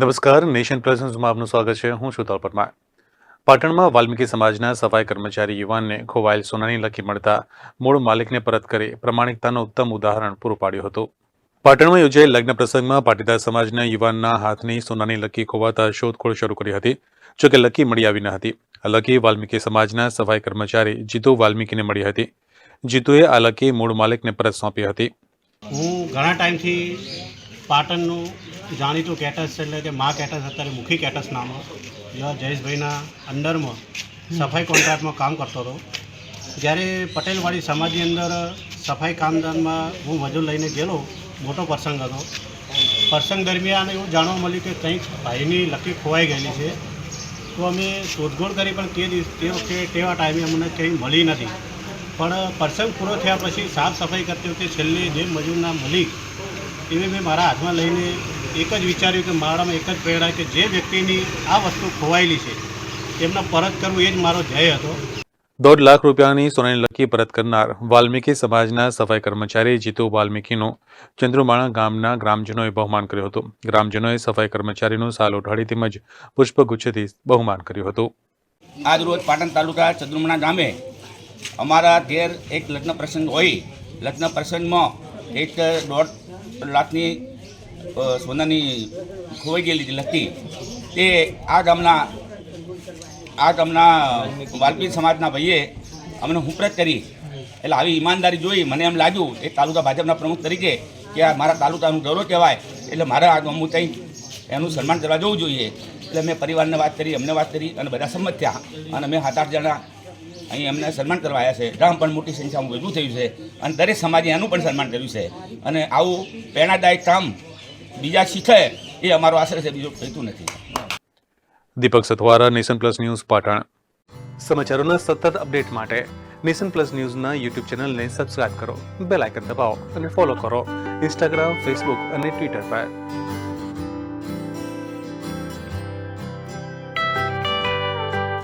નમસ્કાર, નેશન પ્રેઝન્સમાં આપનું સ્વાગત છે. હું છું તલ પરમાર પાટણમાં વાલ્મીકી સમાજના સફાઈ કર્મચારી યુવાનને ખોવાયેલ સોનાની લકી મળતા મૂળ માલિકને પરત કરી પ્રમાણિકતાનું ઉત્તમ ઉદાહરણ પૂરું પાડ્યું હતું. પાટણમાં યોજાયેલ લગ્ન પ્રસંગમાં પાટીદાર સમાજના યુવાનના હાથની સોનાની લકી ખોવાતા શોધખોળ શરૂ કરી હતી જોકે લકી મળી આવી ન હતી. આ લકી વાલ્મીકી સમાજના સફાઈ કર્મચારી જીતુ વાલ્મીકીને મળી હતી. જીતુએ આ લકી મૂળ માલિકને પરત સોંપી હતી. હું ઘણા ટાઈમથી પાટણનું જાણીતું કેટસ એટલે કે મા કેટસ અત્યારે મુખી કેટસ નામ જેવા જયેશભાઈના અંડરમાં સફાઈ કોન્ટ્રાક્ટમાં કામ કરતો હતો. જ્યારે પટેલવાડી સમાજની અંદર સફાઈ કામદારમાં હું મજૂર લઈને ગયેલો, મોટો પ્રસંગ હતો. પ્રસંગ દરમિયાન એવું જાણવા મળ્યું કે કંઈક ભાઈની લકી ખોવાઈ ગયેલી છે. તો અમે શોધખોળ કરી પણ તે દિવસ, તે વખતે, તેવા ટાઈમે અમને કંઈ મળી નથી. પણ પ્રસંગ પૂરો થયા પછી સાફ સફાઈ કરતી વખતે છેલ્લે જે મજૂરના મલિક એવી મેં મારા હાથમાં લઈને એક જ વિચાર્યું કે મારામાં એક જ પ્રેરણા કે જે વ્યક્તિની આ વસ્તુ ખોવાયેલી છે તેમને પરત કરવું એ જ મારો ધ્યેય હતો. દોઢ લાખ રૂપિયાની સોનાની લકી પરત કરનાર વાલ્મીકી સમાજના સફાઈ કર્મચારી જીતુ વાલ્મીકીનું ચંદ્રુમાણા ગામના ગ્રામજનોએ બહુમાન કર્યું હતું. ગ્રામજનોએ સફાઈ કર્મચારીનું સાલ ઉઠાડી તેમજ પુષ્પગુચ્છથી બહુમાન કર્યું હતું. આજ રોજ પાટણ તાલુકા ચંદ્રુમાણા ગામે અમારા ઘેર એક લગ્ન પ્રસંગ હોય. લગ્ન પ્રસંગમાં એક દોઢ લાખની સોનાની ખોવાઈ ગયેલી લકી, તે આ ગામના આ ગામના વાલ્પી સમાજના ભાઈએ અમને હુંપરત કરી. એટલે આવી ઈમાનદારી જોઈ મને એમ લાગ્યું, એ તાલુકા ભાજપના પ્રમુખ તરીકે, કે આ મારા તાલુકાનું ગૌરવ કહેવાય. એટલે મારે આ ગામનું કંઈ એનું સન્માન કરવા જવું જોઈએ. એટલે મેં પરિવારને વાત કરી, અમને વાત કરી અને બધા સંમત થયા. અને મેં સાત આઠ જણા અહીં એમને સન્માન કરવા આવ્યા છે. ગામ પણ મોટી સંખ્યામાં ભેગું થયું છે અને દરેક સમાજે એનું પણ સન્માન કર્યું છે. અને આવું પ્રેરણાદાયક કામ બીજા શીખે એ અમારો આશરે છે બીજું કહેતું નથી. Deepak Sathvara nation plus news Patan. સમાચારોના સતત અપડેટ માટે નેશન પ્લસ ન્યૂઝના યુટ્યુબ ચેનલને સબસ્ક્રાઇબ કરો બેલ આઇકન દબાવો અને ફોલો કરો ઇન્સ્ટાગ્રામ ફેસબુક અને ટ્વિટર પર.